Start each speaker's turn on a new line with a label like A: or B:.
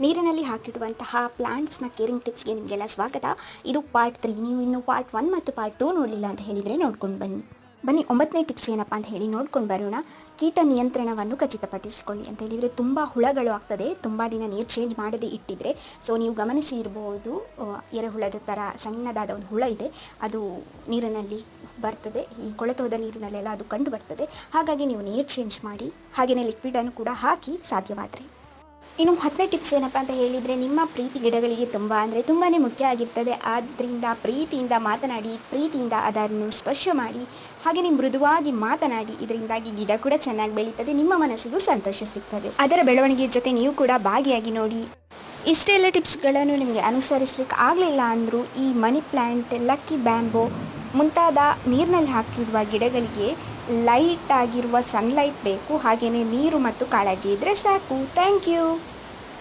A: ನೀರಿನಲ್ಲಿ ಹಾಕಿಡುವಂತಹ ಪ್ಲಾಂಟ್ಸ್ನ ಕೇರಿಂಗ್ ಟಿಪ್ಸ್ಗೆ ನಿಮಗೆಲ್ಲ ಸ್ವಾಗತ. ಇದು ಪಾರ್ಟ್ ತ್ರೀ. ನೀವು ಇನ್ನು ಪಾರ್ಟ್ ಒನ್ ಮತ್ತು ಪಾರ್ಟ್ ಟೂ ನೋಡಲಿಲ್ಲ ಅಂತ ಹೇಳಿದರೆ ನೋಡ್ಕೊಂಡು ಬನ್ನಿ. ಬನ್ನಿ, ಒಂಬತ್ತನೇ ಟಿಪ್ಸ್ ಏನಪ್ಪ ಅಂತ ಹೇಳಿ ನೋಡ್ಕೊಂಡು ಬರೋಣ. ಕೀಟ ನಿಯಂತ್ರಣವನ್ನು ಖಚಿತಪಡಿಸಿಕೊಳ್ಳಿ ಅಂತ ಹೇಳಿದರೆ ತುಂಬ ಹುಳಗಳು ಆಗ್ತದೆ, ತುಂಬ ದಿನ ನೀರು ಚೇಂಜ್ ಮಾಡದೇ ಇಟ್ಟಿದ್ರೆ. ಸೊ ನೀವು ಗಮನಿಸಿ ಇರ್ಬೋದು ಎರೆಹುಳದ ಥರ ಸಣ್ಣದಾದ ಒಂದು ಹುಳ ಇದೆ, ಅದು ನೀರಿನಲ್ಲಿ ಬರ್ತದೆ. ಈ ಕೊಳೆತೋದ ನೀರಿನಲ್ಲೆಲ್ಲ ಅದು ಕಂಡು ಬರ್ತದೆ. ಹಾಗಾಗಿ ನೀವು ನೀರು ಚೇಂಜ್ ಮಾಡಿ ಹಾಗೆಯೇ ಲಿಕ್ವಿಡನ್ನು ಕೂಡ ಹಾಕಿ ಸಾಧ್ಯವಾದರೆ. ಇನ್ನು ಹತ್ತನೇ ಟಿಪ್ಸ್ ಏನಪ್ಪ ಅಂತ ಹೇಳಿದರೆ, ನಿಮ್ಮ ಪ್ರೀತಿ ಗಿಡಗಳಿಗೆ ತುಂಬ ಅಂದರೆ ತುಂಬಾ ಮುಖ್ಯ ಆಗಿರ್ತದೆ. ಆದ್ದರಿಂದ ಪ್ರೀತಿಯಿಂದ ಮಾತನಾಡಿ, ಪ್ರೀತಿಯಿಂದ ಅದನ್ನು ಸ್ಪರ್ಶ ಮಾಡಿ ಹಾಗೆಯೇ ಮೃದುವಾಗಿ ಮಾತನಾಡಿ, ಇದರಿಂದಾಗಿ ಗಿಡ ಕೂಡ ಚೆನ್ನಾಗಿ ಬೆಳೀತದೆ, ನಿಮ್ಮ ಮನಸ್ಸಿಗೂ ಸಂತೋಷ ಸಿಗ್ತದೆ. ಅದರ ಬೆಳವಣಿಗೆಯ ಜೊತೆ ನೀವು ಕೂಡ ಭಾಗಿಯಾಗಿ ನೋಡಿ. ಇಷ್ಟೆಲ್ಲ ಟಿಪ್ಸ್ಗಳನ್ನು ನಿಮಗೆ ಅನುಸರಿಸಲಿಕ್ಕೆ ಆಗಲಿಲ್ಲ ಅಂದರೂ ಈ ಮನಿ ಪ್ಲ್ಯಾಂಟ್ ಲಕ್ಕಿ ಬ್ಯಾಂಬೋ ಮುಂತಾದ ನೀರಿನಲ್ಲಿ ಹಾಕಿರುವ ಗಿಡಗಳಿಗೆ ಲೈಟ್ ಆಗಿರುವ ಸನ್ಲೈಟ್ ಬೇಕು. ಹಾಗೆಯೇ ನೀರು ಮತ್ತು ಕಾಳಜಿ ಇದ್ದರೆ ಸಾಕು. Thank you